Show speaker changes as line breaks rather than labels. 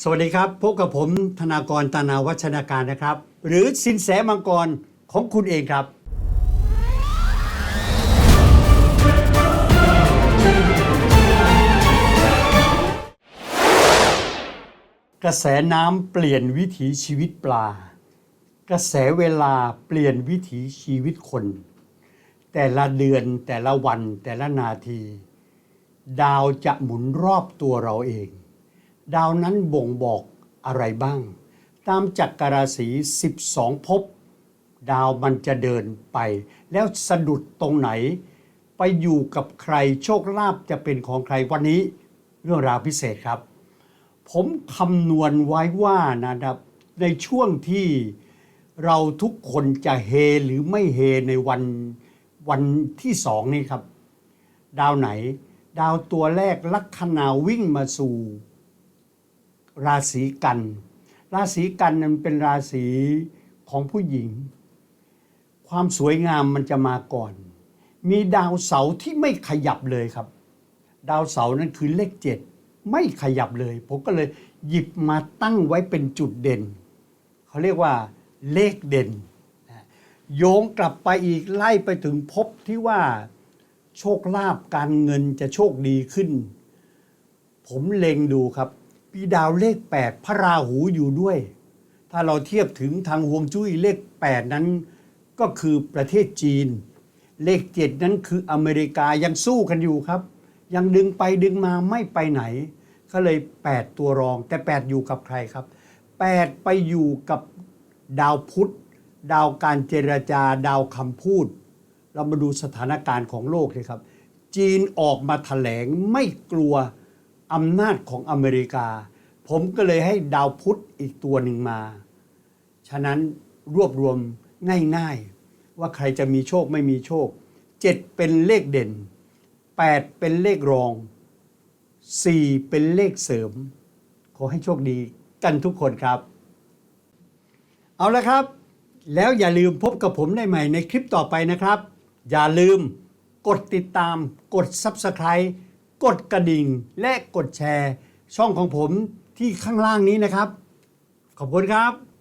สวัสดีครับ พบกับผมธนากรตานาวัชนาการนะครับ หรือสินแสมังกรของคุณเองครับ กระแสน้ำเปลี่ยนวิถีชีวิตปลา กระแสเวลาเปลี่ยนวิถีชีวิตคน แต่ละเดือนแต่ละวันแต่ละนาที ดาวจะหมุนรอบตัวเราเอง ดาวนั้นบ่งบอกอะไรบ้าง ตามจักรราศี 12 ภพดาวมันจะเดินไป แล้วสะดุดตรงไหน ไปอยู่กับใครโชคลาภจะเป็นของใครวันนี้ เรื่องราวพิเศษครับ ผมคำนวณไว้ว่านะครับ ในช่วงที่เราทุกคนจะเฮหรือไม่เฮในวันวันที่สองนี้ครับ ดาวไหน ดาวตัวแรกลัคนาวิ่งมาสู่ ราศีกัน ราศีกันนั้นเป็นราศีของผู้หญิง ความสวยงามมันจะมาก่อน มีดาวเสาร์ที่ไม่ขยับเลยครับ ดาวเสาร์นั้นคือเลขเจ็ดไม่ขยับเลย ผมก็เลยหยิบมาตั้งไว้เป็นจุดเด่น เขาเรียกว่าเลขเด่น โยงกลับไปอีกไล่ไปถึงภพที่ว่าโชคลาภการเงินจะโชคดีขึ้น ผมเล็งดูครับ ปีดาวเลข 8 พระราหูอยู่ด้วย ถ้าเราเทียบถึงทางฮวงจุ้ยเลข 8 นั้นก็คือประเทศจีน เลข 7 นั้นคืออเมริกายังสู้กันอยู่ครับ ยังดึงไปดึงมาไม่ไปไหน ก็เลย 8 ตัวรอง แต่ 8 อยู่กับใครครับ 8 ไปอยู่กับดาวพุธ ดาวการเจรจาดาวคำพูด เรามาดูสถานการณ์ของโลกเลยครับ จีนออกมาถแถลงไม่กลัว อำนาจของอเมริกา ผมก็เลยให้ดาวพุธอีกตัวหนึ่งมา ฉะนั้นรวบรวมง่ายๆ ว่าใครจะมีโชคไม่มีโชค 7 เป็นเลขเด่น 8 เป็นเลขรอง 4 เป็นเลขเสริม ขอให้โชคดีกันทุกคนครับ เอาละครับ แล้วอย่าลืมพบกับผมได้ใหม่ในคลิปต่อไปนะครับ อย่าลืมกดติดตามกด Subscribe กดกระดิ่งและกดแชร์ ช่องของผมที่ข้างล่างนี้นะครับ ขอบคุณครับ